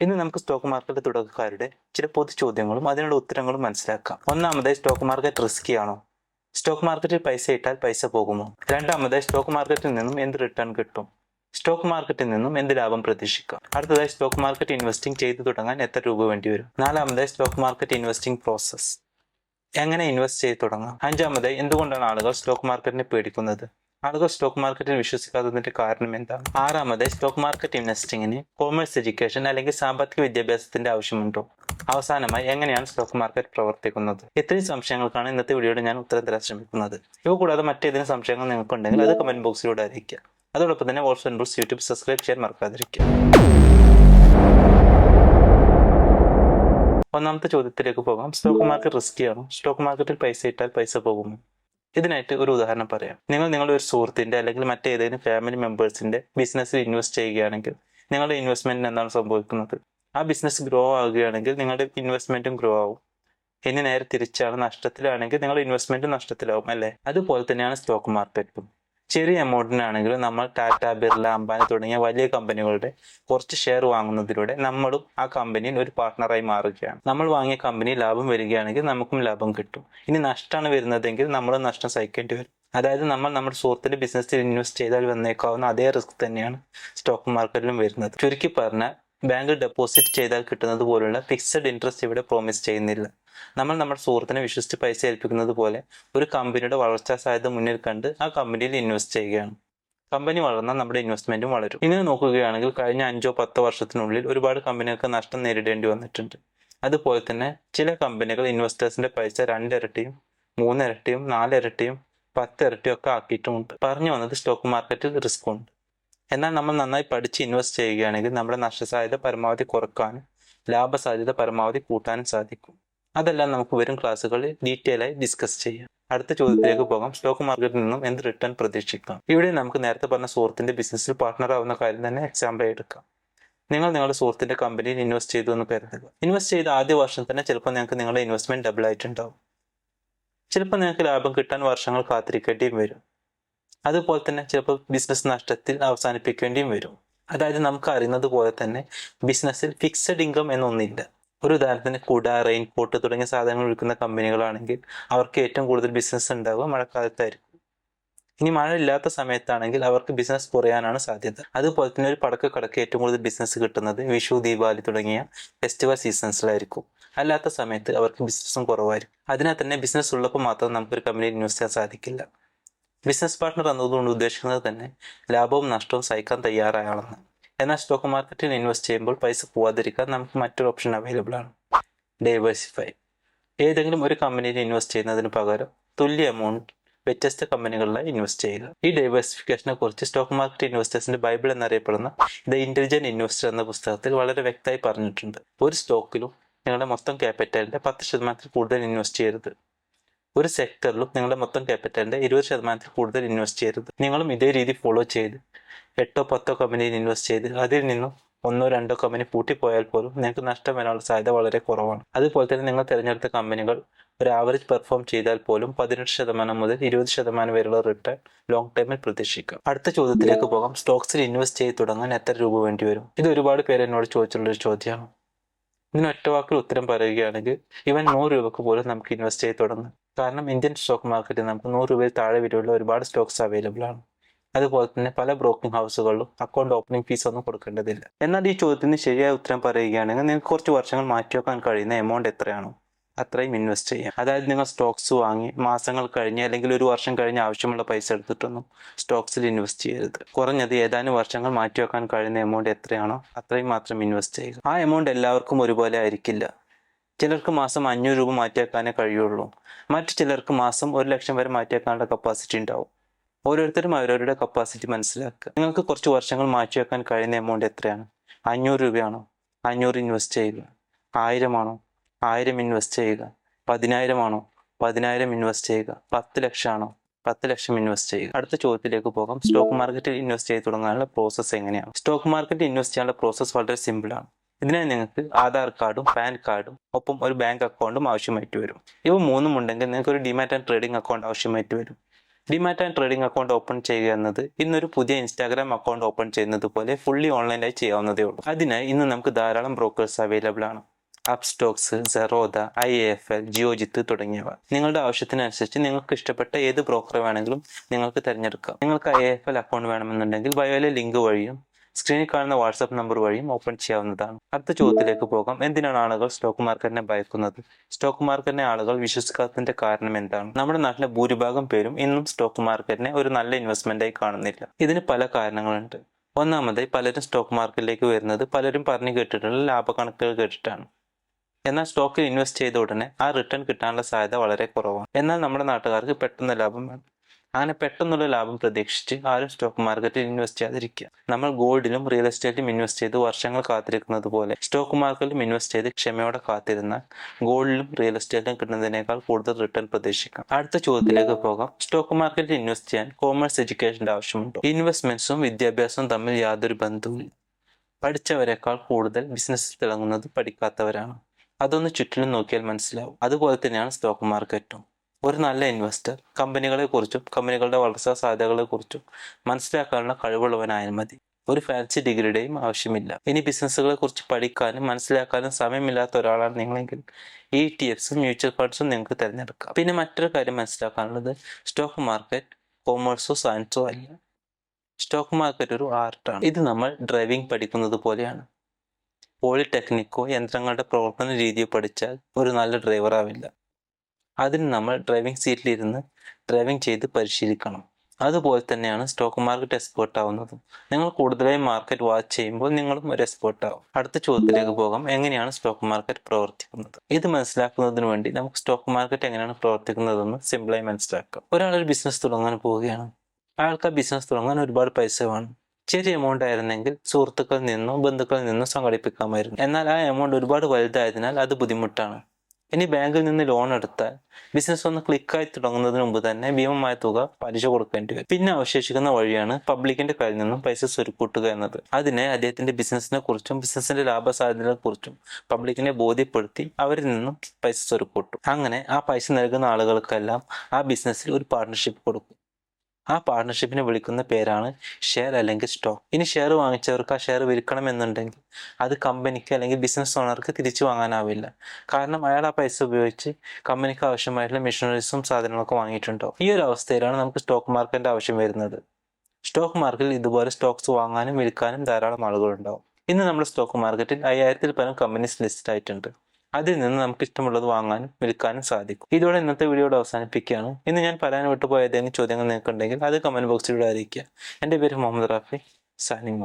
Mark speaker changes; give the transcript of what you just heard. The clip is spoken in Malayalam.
Speaker 1: ഇന്ന് നമുക്ക് സ്റ്റോക്ക് മാർക്കറ്റ് തുടക്കക്കാരുടെ ചില പൊതു ചോദ്യങ്ങളും അതിനുള്ള ഉത്തരങ്ങളും മനസ്സിലാക്കാം. ഒന്നാമതായി സ്റ്റോക്ക് മാർക്കറ്റ് റിസ്കി ആണോ? സ്റ്റോക്ക് മാർക്കറ്റിൽ പൈസ ഇട്ടാൽ പൈസ പോകുമോ? രണ്ടാമതായി സ്റ്റോക്ക് മാർക്കറ്റിൽ നിന്നും എന്ത് റിട്ടേൺ കിട്ടും? സ്റ്റോക്ക് മാർക്കറ്റിൽ നിന്നും എന്ത് ലാഭം പ്രതീക്ഷിക്കാം? അടുത്തതായി സ്റ്റോക്ക് മാർക്കറ്റ് ഇൻവെസ്റ്റിംഗ് ചെയ്തു തുടങ്ങാൻ എത്ര രൂപ വേണ്ടി വരും? നാലാമതായി സ്റ്റോക്ക് മാർക്കറ്റ് ഇൻവെസ്റ്റിംഗ് പ്രോസസ് എങ്ങനെ ഇൻവെസ്റ്റ് ചെയ്ത് തുടങ്ങാം? അഞ്ചാമതായി എന്തുകൊണ്ടാണ് ആളുകൾ സ്റ്റോക്ക് മാർക്കറ്റിനെ പേടിക്കുന്നത്? ആളുകൾ സ്റ്റോക്ക് മാർക്കറ്റിൽ വിശ്വസിക്കാത്തതിന്റെ കാരണം എന്താണ്? ആറാമതായി സ്റ്റോക്ക് മാർക്കറ്റ് ഇൻവെസ്റ്റിംഗിന് കോമേഴ്സ് എഡ്യൂക്കേഷൻ അല്ലെങ്കിൽ സാമ്പത്തിക വിദ്യാഭ്യാസത്തിന്റെ ആവശ്യമുണ്ടോ? അവസാനമായി എങ്ങനെയാണ് സ്റ്റോക്ക് മാർക്കറ്റ് പ്രവർത്തിക്കുന്നത്? ഇത്രയും സംശയങ്ങൾക്കാണ് ഇന്നത്തെ വീഡിയോയിൽ ഞാൻ ഉത്തരം തരാൻ ശ്രമിക്കുന്നത്. ഇവ കൂടാതെ മറ്റേതെങ്കിലും സംശയങ്ങൾ നിങ്ങൾക്കുണ്ടെങ്കിൽ അത് കമന്റ് ബോക്സിലൂടെ അറിയിക്കുക. അതോടൊപ്പം തന്നെ വോൾസ് ആൻഡ് യൂട്യൂബ് സബ്സ്ക്രൈബ് ചെയ്യാൻ മറക്കാതിരിക്കുക. ഒന്നാമത്തെ ചോദ്യത്തിലേക്ക് പോകാം. സ്റ്റോക്ക് മാർക്കറ്റ് റിസ്കിയാണോ സ്റ്റോക്ക് മാർക്കറ്റിൽ പൈസ ഇട്ടാൽ പൈസ പോകുമോ? ഇതിനായിട്ട് ഒരു ഉദാഹരണം പറയാം. നിങ്ങൾ നിങ്ങളുടെ ഒരു സുഹൃത്തിന്റെ അല്ലെങ്കിൽ മറ്റേതെങ്കിലും ഫാമിലി മെമ്പേഴ്സിന്റെ ബിസിനസ്സിൽ ഇൻവെസ്റ്റ് ചെയ്യുകയാണെങ്കിൽ നിങ്ങളുടെ ഇൻവെസ്റ്റ്മെന്റിന് എന്താണ് സംഭവിക്കുന്നത്? ആ ബിസിനസ് ഗ്രോ ആകുകയാണെങ്കിൽ നിങ്ങളുടെ ഇൻവെസ്റ്റ്മെന്റും ഗ്രോ ആവും. ഇനി നേരെ തിരിച്ചാണ് നഷ്ടത്തിലാണെങ്കിൽ നിങ്ങളുടെ ഇൻവെസ്റ്റ്മെന്റ് നഷ്ടത്തിലാവും അല്ലേ? അതുപോലെ തന്നെയാണ് സ്റ്റോക്ക് മാർക്കറ്റും ചെറിയ എമൗണ്ടിനാണെങ്കിലും നമ്മൾ ടാറ്റ ബിർള അംബാനി തുടങ്ങിയ വലിയ കമ്പനികളുടെ കുറച്ച് ഷെയർ വാങ്ങുന്നതിലൂടെ നമ്മളും ആ കമ്പനിയിൽ ഒരു പാർട്ട്ണറായി മാറുകയാണ്. നമ്മൾ വാങ്ങിയ കമ്പനി ലാഭം വരികയാണെങ്കിൽ നമുക്കും ലാഭം കിട്ടും. ഇനി നഷ്ടമാണ് വരുന്നതെങ്കിൽ നമ്മൾ നഷ്ടം സഹിക്കേണ്ടി വരും. അതായത് നമ്മൾ നമ്മുടെ സുഹൃത്തിന്റെ ബിസിനസ്സിൽ ഇൻവെസ്റ്റ് ചെയ്താൽ വന്നേക്കാവുന്ന അതേ റിസ്ക് തന്നെയാണ് സ്റ്റോക്ക് മാർക്കറ്റിലും വരുന്നത്. ചുരുക്കി പറഞ്ഞാൽ ബാങ്കിൽ ഡെപ്പോസിറ്റ് ചെയ്താൽ കിട്ടുന്നത് പോലുള്ള ഫിക്സഡ് ഇൻട്രസ്റ്റ് ഇവിടെ പ്രോമിസ് ചെയ്യുന്നില്ല. നമ്മൾ നമ്മുടെ സുഹൃത്തിനെ വിശ്വസിച്ച് പൈസ ഏൽപ്പിക്കുന്നത് പോലെ ഒരു കമ്പനിയുടെ വളർച്ചാ സാധ്യത മുന്നിൽ കണ്ട് ആ കമ്പനിയിൽ ഇൻവെസ്റ്റ് ചെയ്യുകയാണ്. കമ്പനി വളർന്നാൽ നമ്മുടെ ഇൻവെസ്റ്റ്മെന്റും വളരും. ഇങ്ങനെ നോക്കുകയാണെങ്കിൽ കഴിഞ്ഞ അഞ്ചോ പത്തോ വർഷത്തിനുള്ളിൽ ഒരുപാട് കമ്പനികൾക്ക് നഷ്ടം നേരിടേണ്ടി വന്നിട്ടുണ്ട്. അതുപോലെ തന്നെ ചില കമ്പനികൾ ഇൻവെസ്റ്റേഴ്സിന്റെ പൈസ രണ്ടിരട്ടിയും മൂന്നിരട്ടിയും നാലിരട്ടിയും പത്തിരട്ടിയും ഒക്കെ ആക്കിയിട്ടുമുണ്ട്. പറഞ്ഞു വന്നത് സ്റ്റോക്ക് മാർക്കറ്റിൽ റിസ്ക് ഉണ്ട്. എന്നാൽ നമ്മൾ നന്നായി പഠിച്ച് ഇൻവെസ്റ്റ് ചെയ്യുകയാണെങ്കിൽ നമ്മുടെ നഷ്ടസാധ്യത പരമാവധി കുറക്കാനും ലാഭസാധ്യത പരമാവധി കൂട്ടാനും സാധിക്കും. അതെല്ലാം നമുക്ക് വരും ക്ലാസ്സുകളിൽ ഡീറ്റെയിൽ ആയി ഡിസ്കസ് ചെയ്യാം. അടുത്ത ചോദ്യത്തിലേക്ക് പോകാം. സ്റ്റോക്ക് മാർക്കറ്റിൽ നിന്നും എന്ത് റിട്ടേൺ പ്രതീക്ഷിക്കാം? ഇവിടെ നമുക്ക് നേരത്തെ പറഞ്ഞ സുഹൃത്തിന്റെ ബിസിനസ്സിൽ പാർട്ണർ ആവുന്ന കാര്യം തന്നെ എക്സാമ്പിൾ എടുക്കാം. നിങ്ങൾ നിങ്ങളുടെ സുഹൃത്തിന്റെ കമ്പനിയിൽ ഇൻവെസ്റ്റ് ചെയ്തു എന്ന് കരുതുക. ഇൻവെസ്റ്റ് ചെയ്ത ആദ്യ വർഷം തന്നെ ചിലപ്പോൾ നിങ്ങൾക്ക് നിങ്ങളുടെ ഇൻവെസ്റ്റ്മെന്റ് ഡബിൾ ആയിട്ടുണ്ടാവും. ചിലപ്പോൾ നിങ്ങൾക്ക് ലാഭം കിട്ടാൻ വർഷങ്ങൾ കാത്തിരിക്കേണ്ടിയും വരും. അതുപോലെ തന്നെ ചിലപ്പോൾ ബിസിനസ് നഷ്ടത്തിൽ അവസാനിപ്പിക്കേണ്ടിയും വരും. അതായത് നമുക്ക് അറിയുന്നത് പോലെ തന്നെ ബിസിനസ്സിൽ ഫിക്സഡ് ഇൻകം എന്നൊന്നില്ല. ഒരു ഉദാഹരണത്തിന് കുട റെയിൻകോട്ട് തുടങ്ങിയ സാധനങ്ങൾ വിൽക്കുന്ന കമ്പനികളാണെങ്കിൽ അവർക്ക് ഏറ്റവും കൂടുതൽ ബിസിനസ് ഉണ്ടാവുക മഴക്കാലത്തായിരിക്കും. ഇനി മഴ ഇല്ലാത്ത സമയത്താണെങ്കിൽ അവർക്ക് ബിസിനസ് കുറയാനാണ് സാധ്യത. അതുപോലെ തന്നെ ഒരു പടക്ക കടക്ക് ഏറ്റവും കൂടുതൽ ബിസിനസ് കിട്ടുന്നത് വിഷു ദീപാവലി തുടങ്ങിയ ഫെസ്റ്റിവൽ സീസൺസിലായിരിക്കും അല്ലാത്ത സമയത്ത് അവർക്ക് ബിസിനസ്സും കുറവായിരിക്കും. അതിനാൽ തന്നെ ബിസിനസ് ഉള്ളപ്പോൾ മാത്രം നമുക്കൊരു കമ്പനിയിൽ ഇൻവെസ്റ്റ് ചെയ്യാൻ സാധിക്കില്ല. ബിസിനസ് പാർട്ണർ എന്നതുകൊണ്ട് ഉദ്ദേശിക്കുന്നത് തന്നെ ലാഭവും നഷ്ടവും സഹിക്കാൻ തയ്യാറായാണെന്ന്. എന്നാൽ സ്റ്റോക്ക് മാർക്കറ്റിൽ ഇൻവെസ്റ്റ് ചെയ്യുമ്പോൾ പൈസ പോവാതിരിക്കാൻ നമുക്ക് മറ്റൊരു ഓപ്ഷൻ അവൈലബിൾ ആണ്. ഡൈവേഴ്സിഫൈ ഏതെങ്കിലും ഒരു കമ്പനിയിൽ ഇൻവെസ്റ്റ് ചെയ്യുന്നതിന് പകരം തുല്യ എമൗണ്ട് വ്യത്യസ്ത കമ്പനികളിലായി ഇൻവെസ്റ്റ് ചെയ്യുക. ഈ ഡൈവേഴ്സിഫിക്കേഷനെ കുറിച്ച് സ്റ്റോക്ക് മാർക്കറ്റ് ഇൻവെസ്റ്റേഴ്സിന്റെ ബൈബിൾ എന്നറിയപ്പെടുന്ന ദ ഇന്റലിജന്റ് ഇൻവെസ്റ്റർ എന്ന പുസ്തകത്തിൽ വളരെ വ്യക്തമായി പറഞ്ഞിട്ടുണ്ട്. ഒരു സ്റ്റോക്കിലും നിങ്ങളുടെ മൊത്തം ക്യാപിറ്റലിന്റെ പത്ത് ശതമാനത്തിൽ കൂടുതൽ ഇൻവെസ്റ്റ് ചെയ്യരുത്. ഒരു സെക്ടറിലും നിങ്ങളുടെ മൊത്തം ക്യാപിറ്റലിന്റെ ഇരുപത് ശതമാനത്തിൽ കൂടുതൽ ഇൻവെസ്റ്റ് ചെയ്യരുത്. നിങ്ങളും ഇതേ രീതി ഫോളോ ചെയ്ത് എട്ടോ പത്തോ കമ്പനിയിൽ ഇൻവെസ്റ്റ് ചെയ്ത് അതിൽ നിന്നും ഒന്നോ രണ്ടോ കമ്പനി പൂട്ടിപ്പോയാൽ പോലും നിങ്ങൾക്ക് നഷ്ടം വരാനുള്ള സാധ്യത വളരെ കുറവാണ്. അതുപോലെ തന്നെ നിങ്ങൾ തിരഞ്ഞെടുത്ത കമ്പനികൾ ഒരു ആവറേജ് പെർഫോം ചെയ്താൽ പോലും പതിനെട്ട് ശതമാനം മുതൽ ഇരുപത് ശതമാനം വരെയുള്ള റിട്ടേൺ ലോങ് ടൈമിൽ പ്രതീക്ഷിക്കാം. അടുത്ത ചോദ്യത്തിലേക്ക് പോകാം. സ്റ്റോക്സിൽ ഇൻവെസ്റ്റ് ചെയ്ത് തുടങ്ങാൻ എത്ര രൂപ വേണ്ടി വരും? ഇത് ഒരുപാട് പേര് എന്നോട് ചോദിച്ചിട്ടുള്ള ഒരു ചോദ്യമാണ്. ഇതിന് ഒറ്റ വാക്കിൽ ഉത്തരം പറയുകയാണെങ്കിൽ ഇവൻ നൂറ് രൂപക്ക് പോലും നമുക്ക് ഇൻവെസ്റ്റ് ചെയ്ത് തുടങ്ങാം. കാരണം ഇന്ത്യൻ സ്റ്റോക്ക് മാർക്കറ്റിൽ നമുക്ക് നൂറ് രൂപയിൽ താഴെ വിലയുള്ള ഒരുപാട് സ്റ്റോക്സ് അവൈലബിൾ ആണ്. അതുപോലെ തന്നെ പല ബ്രോക്കിംഗ് ഹൗസുകളിലും അക്കൗണ്ട് ഓപ്പണിംഗ് ഫീസ് ഒന്നും കൊടുക്കേണ്ടതില്ല. എന്നാൽ ഈ ചോദ്യത്തിന് ശരിയായ ഉത്തരം പറയുകയാണെങ്കിൽ നിങ്ങൾക്ക് കുറച്ച് വർഷങ്ങൾ മാറ്റിവെക്കാൻ കഴിയുന്ന എമൗണ്ട് എത്രയാണോ അത്രയും ഇൻവെസ്റ്റ് ചെയ്യാം. അതായത് നിങ്ങൾ സ്റ്റോക്സ് വാങ്ങി മാസങ്ങൾ കഴിഞ്ഞ് അല്ലെങ്കിൽ ഒരു വർഷം കഴിഞ്ഞ് ആവശ്യമുള്ള പൈസ എടുത്തിട്ടൊന്നും സ്റ്റോക്സിൽ ഇൻവെസ്റ്റ് ചെയ്യരുത്. കുറഞ്ഞത് ഏതാനും വർഷങ്ങൾ മാറ്റിവെക്കാൻ കഴിയുന്ന എമൗണ്ട് എത്രയാണോ അത്രയും മാത്രം ഇൻവെസ്റ്റ് ചെയ്യുക. ആ എമൗണ്ട് എല്ലാവർക്കും ഒരുപോലെ ആയിരിക്കില്ല. ചിലർക്ക് മാസം അഞ്ഞൂറ് രൂപ മാറ്റിവെക്കാനേ കഴിയുള്ളൂ. മറ്റു ചിലർക്ക് മാസം ഒരു ലക്ഷം വരെ മാറ്റിവെക്കാനുള്ള കപ്പാസിറ്റി ഉണ്ടാവും. ഓരോരുത്തരും അവരവരുടെ കപ്പാസിറ്റി മനസ്സിലാക്കുക. നിങ്ങൾക്ക് കുറച്ച് വർഷങ്ങൾ മാറ്റിവെക്കാൻ കഴിയുന്ന എമൗണ്ട് എത്രയാണ്? അഞ്ഞൂറ് രൂപയാണോ? അഞ്ഞൂറ് ഇൻവെസ്റ്റ് ചെയ്യുക. ആയിരമാണോ? ആയിരം ഇൻവെസ്റ്റ് ചെയ്യുക. പതിനായിരം ആണോ പതിനായിരം ഇൻവെസ്റ്റ് ചെയ്യുക. പത്ത് ലക്ഷമാണോ? പത്ത് ലക്ഷം ഇൻവെസ്റ്റ് ചെയ്യുക. അടുത്ത ചോദ്യത്തിലേക്ക് പോകാം. സ്റ്റോക്ക് മാർക്കറ്റിൽ ഇൻവെസ്റ്റ് ചെയ്ത് തുടങ്ങാനുള്ള പ്രോസസ്സ് എങ്ങനെയാണ്? സ്റ്റോക്ക് മാർക്കറ്റിൽ ഇൻവെസ്റ്റ് ചെയ്യാനുള്ള പ്രോസസ്സ് വളരെ സിമ്പിൾ ആണ്. ഇതിനായി നിങ്ങൾക്ക് ആധാർ കാർഡും പാൻ കാർഡും ഒപ്പം ഒരു ബാങ്ക് അക്കൗണ്ടും ആവശ്യമായിട്ട് വരും. ഇവ മൂന്നും ഉണ്ടെങ്കിൽ നിങ്ങൾക്ക് ഒരു ഡിമാറ്റ് ആൻഡ് ട്രേഡിംഗ് അക്കൗണ്ട് ആവശ്യമായിട്ട് വരും. Demat and trading account open ചെയ്യുക എന്നത് ഇന്നൊരു പുതിയ ഇൻസ്റ്റാഗ്രാം അക്കൗണ്ട് ഓപ്പൺ ചെയ്യുന്നത് പോലെ ഫുള്ളി ഓൺലൈനായി ചെയ്യാവുന്നതേ ഉള്ളൂ. അതിനായി ഇന്ന് നമുക്ക് ധാരാളം ബ്രോക്കേഴ്സ് അവൈലബിൾ ആണ്. Upstox Zerodha I F L Geojit തുടങ്ങിയവ. നിങ്ങളുടെ ആവശ്യത്തിനനുസരിച്ച് നിങ്ങൾക്ക് ഇഷ്ടപ്പെട്ട ഏത് ബ്രോക്കർ വേണമെങ്കിലും നിങ്ങൾക്ക് തിരഞ്ഞെടുക്കാം. നിങ്ങൾക്ക് ഐ എഫ് എൽ അക്കൗണ്ട് വേണമെന്നുണ്ടെങ്കിൽ ബയോയിലെ ലിങ്ക് വഴിയും സ്ക്രീനിൽ കാണുന്ന വാട്സാപ്പ് നമ്പർ വഴിയും ഓപ്പൺ ചെയ്യാവുന്നതാണ്. അടുത്ത ചോദ്യത്തിലേക്ക് പോകാം. എന്തിനാണ് ആളുകൾ സ്റ്റോക്ക് മാർക്കറ്റിനെ ഭയക്കുന്നത്? സ്റ്റോക്ക് മാർക്കറ്റിനെ ആളുകൾ വിശ്വസിക്കാത്തതിന്റെ കാരണം എന്താണ്? നമ്മുടെ നാട്ടിലെ ഭൂരിഭാഗം പേരും ഇന്നും സ്റ്റോക്ക് മാർക്കറ്റിനെ ഒരു നല്ല ഇൻവെസ്റ്റ്മെന്റായി കാണുന്നില്ല. ഇതിന് പല കാരണങ്ങളുണ്ട്. ഒന്നാമതായി പലരും സ്റ്റോക്ക് മാർക്കറ്റിലേക്ക് വരുന്നത് പലരും പറഞ്ഞു കേട്ടിട്ടുള്ള ലാഭക്കണക്കുകൾ കേട്ടിട്ടാണ്. എന്നാൽ സ്റ്റോക്കിൽ ഇൻവെസ്റ്റ് ചെയ്ത ഉടനെ ആ റിട്ടേൺ കിട്ടാനുള്ള സാധ്യത വളരെ കുറവാണ്. എന്നാൽ നമ്മുടെ നാട്ടുകാർക്ക് പെട്ടെന്ന് ലാഭം വേണം. അങ്ങനെ പെട്ടെന്നുള്ള ലാഭം പ്രതീക്ഷിച്ച് ആരും സ്റ്റോക്ക് മാർക്കറ്റിൽ ഇൻവെസ്റ്റ് ചെയ്യാതിരിക്കുക. നമ്മൾ ഗോൾഡിലും റിയൽ എസ്റ്റേറ്റിലും ഇൻവെസ്റ്റ് ചെയ്ത് വർഷങ്ങൾ കാത്തിരിക്കുന്നത് പോലെ സ്റ്റോക്ക് മാർക്കറ്റിലും ഇൻവെസ്റ്റ് ചെയ്ത് ക്ഷമയോടെ കാത്തിരുന്ന ഗോൾഡിലും റിയൽ എസ്റ്റേറ്റിലും കിട്ടുന്നതിനേക്കാൾ കൂടുതൽ റിട്ടേൺ പ്രതീക്ഷിക്കാം. അടുത്ത ചോദ്യത്തിലേക്ക് പോകാം. സ്റ്റോക്ക് മാർക്കറ്റിൽ ഇൻവെസ്റ്റ് ചെയ്യാൻ കോമേഴ്സ് എഡ്യൂക്കേഷന്റെ ആവശ്യമുണ്ടോ? ഇൻവെസ്റ്റ്മെന്റ്സും വിദ്യാഭ്യാസവും തമ്മിൽ യാതൊരു ബന്ധവും പഠിച്ചവരെക്കാൾ കൂടുതൽ ബിസിനസ്സിൽ തിളങ്ങുന്നത് പഠിക്കാത്തവരാണ്. അതൊന്ന് ചുറ്റിലും നോക്കിയാൽ മനസ്സിലാവും. അതുപോലെ തന്നെയാണ് സ്റ്റോക്ക് മാർക്കറ്റും ഒരു നല്ല ഇൻവെസ്റ്റർ കമ്പനികളെ കുറിച്ചും കമ്പനികളുടെ വളർച്ചാ സാധ്യതകളെ കുറിച്ചും മനസ്സിലാക്കാനുള്ള കഴിവുള്ളവനായാൽ മതി. ഒരു ഫാൻസി ഡിഗ്രിയുടെയും ആവശ്യമില്ല. ഇനി ബിസിനസ്സുകളെ കുറിച്ച് പഠിക്കാനും മനസ്സിലാക്കാനും സമയമില്ലാത്ത ഒരാളാണ് നിങ്ങളെങ്കിൽ ഇ ടി എഫ്സും മ്യൂച്വൽ ഫണ്ട്സും നിങ്ങൾക്ക് തിരഞ്ഞെടുക്കാം. പിന്നെ മറ്റൊരു കാര്യം മനസ്സിലാക്കാനുള്ളത് സ്റ്റോക്ക് മാർക്കറ്റ് കോമേഴ്സോ സയൻസോ അല്ല. സ്റ്റോക്ക് മാർക്കറ്റ് ഒരു ആർട്ടാണ് ഇത് നമ്മൾ ഡ്രൈവിംഗ് പഠിക്കുന്നത് പോലെയാണ്. പോളിടെക്നിക്കോ യന്ത്രങ്ങളുടെ പ്രവർത്തന രീതിയോ പഠിച്ചാൽ ഒരു നല്ല ഡ്രൈവർ ആവില്ല. അതിന് നമ്മൾ ഡ്രൈവിംഗ് സീറ്റിലിരുന്ന് ഡ്രൈവിംഗ് ചെയ്ത് പരിശീലിക്കണം. അതുപോലെ തന്നെയാണ് സ്റ്റോക്ക് മാർക്കറ്റ് എക്സ്പേർട്ട് ആവുന്നതും. നിങ്ങൾ കൂടുതലായി മാർക്കറ്റ് വാച്ച് ചെയ്യുമ്പോൾ നിങ്ങളും ഒരു എക്സ്പേർട്ട് ആവും. അടുത്ത ചോദ്യത്തിലേക്ക് പോകാം. എങ്ങനെയാണ് സ്റ്റോക്ക് മാർക്കറ്റ് പ്രവർത്തിക്കുന്നത്? ഇത് മനസ്സിലാക്കുന്നതിന് വേണ്ടി നമുക്ക് സ്റ്റോക്ക് മാർക്കറ്റ് എങ്ങനെയാണ് പ്രവർത്തിക്കുന്നതെന്ന് സിമ്പിളായി മനസ്സിലാക്കാം. ഒരാൾ ഒരു ബിസിനസ് തുടങ്ങാൻ പോവുകയാണ്. അയാൾക്ക് ആ ബിസിനസ് തുടങ്ങാൻ ഒരുപാട് പൈസ വേണം. ചെറിയ എമൗണ്ട് ആയിരുന്നെങ്കിൽ സുഹൃത്തുക്കളിൽ നിന്നോ ബന്ധുക്കളിൽ നിന്നോ സംഘടിപ്പിക്കാമായിരുന്നു. എന്നാൽ ആ എമൗണ്ട് ഒരുപാട് വലുതായതിനാൽ അത് ബുദ്ധിമുട്ടാണ്. ഇനി ബാങ്കിൽ നിന്ന് ലോൺ എടുത്താൽ ബിസിനസ് ഒന്ന് ക്ലിക്കായി തുടങ്ങുന്നതിന് മുമ്പ് തന്നെ ഭീമമായ തുക പലിശ കൊടുക്കേണ്ടി വരും. പിന്നെ അവശേഷിക്കുന്ന വഴിയാണ് പബ്ലിക്കിന്റെ കയ്യിൽ നിന്നും പൈസ സ്വരുക്കൂട്ടുക എന്നത്. അതിനെ അദ്ദേഹത്തിന്റെ ബിസിനസിനെ കുറിച്ചും ബിസിനസിന്റെ ലാഭസാധ്യതകളെ കുറിച്ചും പബ്ലിക്കിനെ ബോധ്യപ്പെടുത്തി അവരിൽ നിന്നും പൈസ സ്വരുക്കൂട്ടും. അങ്ങനെ ആ പൈസ നൽകുന്ന ആളുകൾക്കെല്ലാം ആ ബിസിനസ്സിൽ ഒരു പാർട്ണർഷിപ്പ് കൊടുക്കും. ആ പാർട്ണർഷിപ്പിനെ വിളിക്കുന്ന പേരാണ് ഷെയർ അല്ലെങ്കിൽ സ്റ്റോക്ക് ഇനി ഷെയർ വാങ്ങിച്ചവർക്ക് ആ ഷെയർ വിൽക്കണമെന്നുണ്ടെങ്കിൽ അത് കമ്പനിക്ക് അല്ലെങ്കിൽ ബിസിനസ് ഓണർക്ക് തിരിച്ചു വാങ്ങാനാവില്ല. കാരണം അയാൾ ആ പൈസ ഉപയോഗിച്ച് കമ്പനിക്ക് ആവശ്യമായിട്ടുള്ള മെഷീനറീസും സാധനങ്ങളൊക്കെ വാങ്ങിയിട്ടുണ്ടാവും. ഈ ഒരു അവസ്ഥയിലാണ് നമുക്ക് സ്റ്റോക്ക് മാർക്കറ്റിന്റെ ആവശ്യം വരുന്നത്. സ്റ്റോക്ക് മാർക്കറ്റിൽ ഇതുപോലെ സ്റ്റോക്സ് വാങ്ങാനും വിൽക്കാനും ധാരാളം ആളുകളുണ്ടാവും. ഇന്ന് നമ്മുടെ സ്റ്റോക്ക് മാർക്കറ്റിൽ അയ്യായിരത്തിൽ പരം കമ്പനീസ് ലിസ്റ്റഡ് ആയിട്ടുണ്ട്. അതിൽ നിന്ന് നമുക്ക് ഇഷ്ടമുള്ളത് വാങ്ങാനും വിൽക്കാനും സാധിക്കും. ഇതോടെ ഇന്നത്തെ വീഡിയോയുടെ അവസാനിപ്പിക്കുകയാണ്. ഇന്ന് ഞാൻ പറയാൻ വിട്ടുപോയ ഏതെങ്കിലും ചോദ്യങ്ങൾ നിങ്ങൾക്കുണ്ടെങ്കിൽ അത് കമന്റ് ബോക്സിലൂടെ അറിയിക്കുക. എന്റെ പേര് മുഹമ്മദ് റാഫി. സാനിങ്